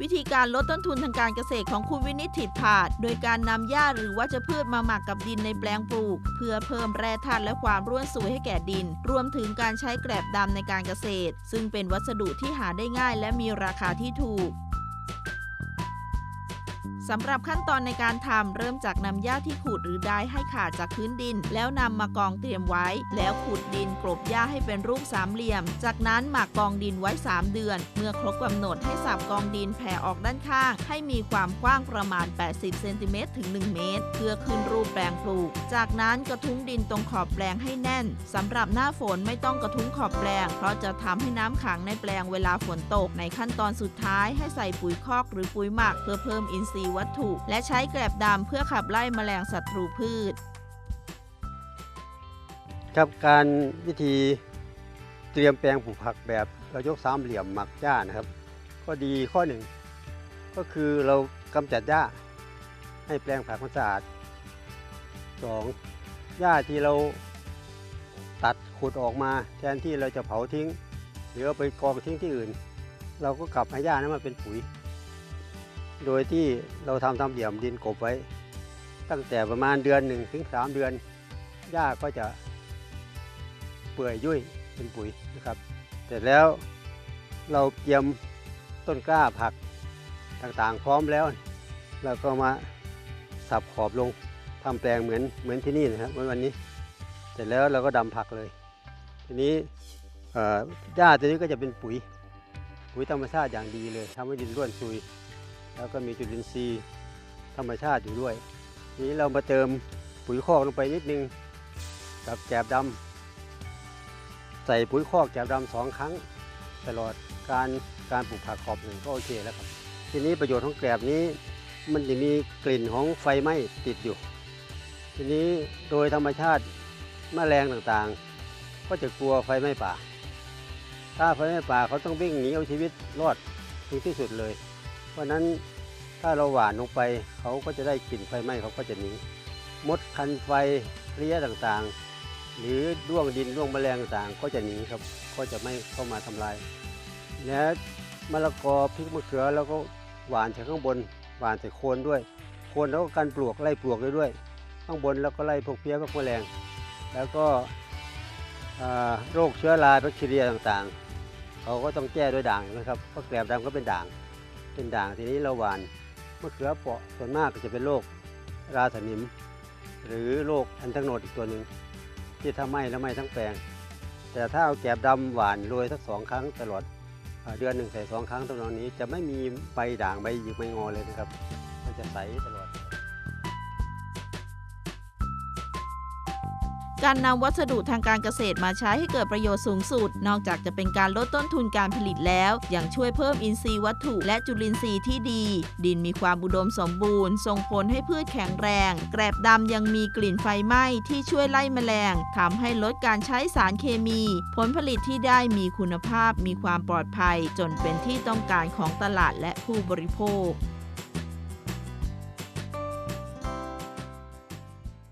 วิธีการลดต้นทุนทางการเกษตรของคุณวินิจถิดผาด โดยการนำหญ้าหรือวัชพืชมาหมักกับดินในแปลงปลูก เพื่อเพิ่มแร่ธาตุและความร่วนซุยให้แก่ดิน รวมถึงการใช้แกลบดำในการเกษตร ซึ่งเป็นวัสดุที่หาได้ง่ายและมีราคาที่ถูก สำหรับขั้นตอนในการทำเริ่มจากนำหญ้าที่ขูดหรือไดายให้ขาดจากพื้นดิน แล้วนำมากองเตรียมไว้ แล้วขุดดินกลบหญ้าให้เป็นรูปสามเหลี่ยม จากนั้นหมักกองดินไว้ 3 เดือน เมื่อครบกำหนดให้สับกองดินแผ่ออกด้านข้าง ให้มีความกว้างประมาณ 80เซนติเมตรถึง 1 เมตร เพื่อขึ้นรูปแปลงปลูก จากนั้นกระทุ้งดินตรงขอบแปลงให้แน่นสำหรับหน้าฝนไม่ต้องกระทุ้งขอบแปลง เพราะจะทำให้น้ำขังในแปลงเวลาฝนตก ในขั้นตอนสุดท้ายให้ใส่ปุ๋ยคอกหรือปุ๋ยหมักเพื่อเพิ่มอินทรีย์วัตถุ และใช้แกลบดำเพื่อขับไล่แมลงศัตรูพืช ครับการวิธีเตรียมแปลงปลูกผักแบบเรายกสามเหลี่ยมหมักหญ้านะครับ ก็ดีข้อหนึ่งก็คือเรากำจัดหญ้าให้แปลงผักมันสะอาดสองหญ้าที่เราตัดขุดออกมาแทนที่เราจะเผาทิ้ง หรือเอาไปกองทิ้งที่อื่น เราก็กลับให้หญ้านั้นมาเป็นปุ๋ย โดยที่เราทำทำเหลี่ยมดินกบไว้ ตั้งแต่ประมาณเดือนหนึ่งถึงสามเดือนหญ้าก็จะเปื่อยยุ่ยเป็นปุ๋ยนะครับ เสร็จแล้วเราเตรียมต้นกล้าผักต่างๆ พร้อมแล้ว เราก็มาสับขอบลงทำแปลงเหมือนเหมือนที่นี่นะครับเมือนวันนี้ เสร็จแล้วเราก็ดำผักเลย ทีนี้เอ่อหญ้าตัวนี้ก็จะเป็นปุ๋ย ปุ๋ยธรรมชาติอย่างดีเลยทำให้ดินร่วนซุย แล้วก็มีจุลินทรีย์ธรรมชาติอยู่ด้วย ทีนี้เรามาเติมปุ๋ยคอกลงไปนิดนึงกับแกบดำใส่ปุ๋ยคอกแกบดำสองครั้ง ตลอดการการปลูกผักขอบหนึ่งก็โอเคแล้วครับ ทีนี้ประโยชน์ของแกลบนี้มันจะมีกลิ่นของไฟไหม้ติดอยู่ ทีนี้โดยธรรมชาติแมลงต่างๆ ก็จะกลัวไฟไหม้ป่า ถ้าไฟไหม้ป่าเขาต้องวิ่งหนีเอาชีวิตรอดถึงที่สุดเลย เพราะนั้นถ้าเราหว่านลงไปเขาก็จะได้กลิ่นไฟไหม้เขาก็จะหนีมดคันไฟเพลี้ยต่างๆ หรือด้วงดินด้วงแมลงต่างๆก็จะหนีครับ ก็จะไม่เข้ามาทำลายและมะละกอพริกมะเขือแล้วก็หวานจากข้างบนหวานใส่โคนด้วย โคนแล้วก็กันปลวกไล่ปลวกได้ด้วย ข้างบนแล้วก็ไล่พวกเพี้ยพวกแมลง แล้วก็โรคเชื้อราแบคทีเรียต่างๆ เขาก็ต้องแก้ด้วยด่างนะครับเพราะแกลบดำก็เป็นด่าง เป็นด่างทีนี้เราหวานมะเขือเปาะส่วนมากก็จะเป็นโรคราสนิม หรือโรคอันทังโนดอีกตัวหนึ่งที่ถ้าไหม้แล้วไหม้ทั้งแปลง แต่ถ้าเอาแกบดำหวานโรยสักสองครั้งตลอดเดือนหนึ่งใส่สองครั้งตรงนี้จะไม่มีใบด่างใบหยิกใบงอเลยนะครับ มันจะใสตลอด การนำวัสดุทางการเกษตรมาใช้ให้เกิดประโยชน์สูงสุด นอกจากจะเป็นการลดต้นทุนการผลิตแล้ว ยังช่วยเพิ่มอินทรีย์วัตถุและจุลินทรีย์ที่ดี ดินมีความอุดมสมบูรณ์ ส่งผลให้พืชแข็งแรง แกลบดำยังมีกลิ่นไฟไหม้ที่ช่วยไล่แมลงทำให้ลดการใช้สารเคมี ผลผลิตที่ได้มีคุณภาพมีความปลอดภัย จนเป็นที่ต้องการของตลาดและผู้บริโภค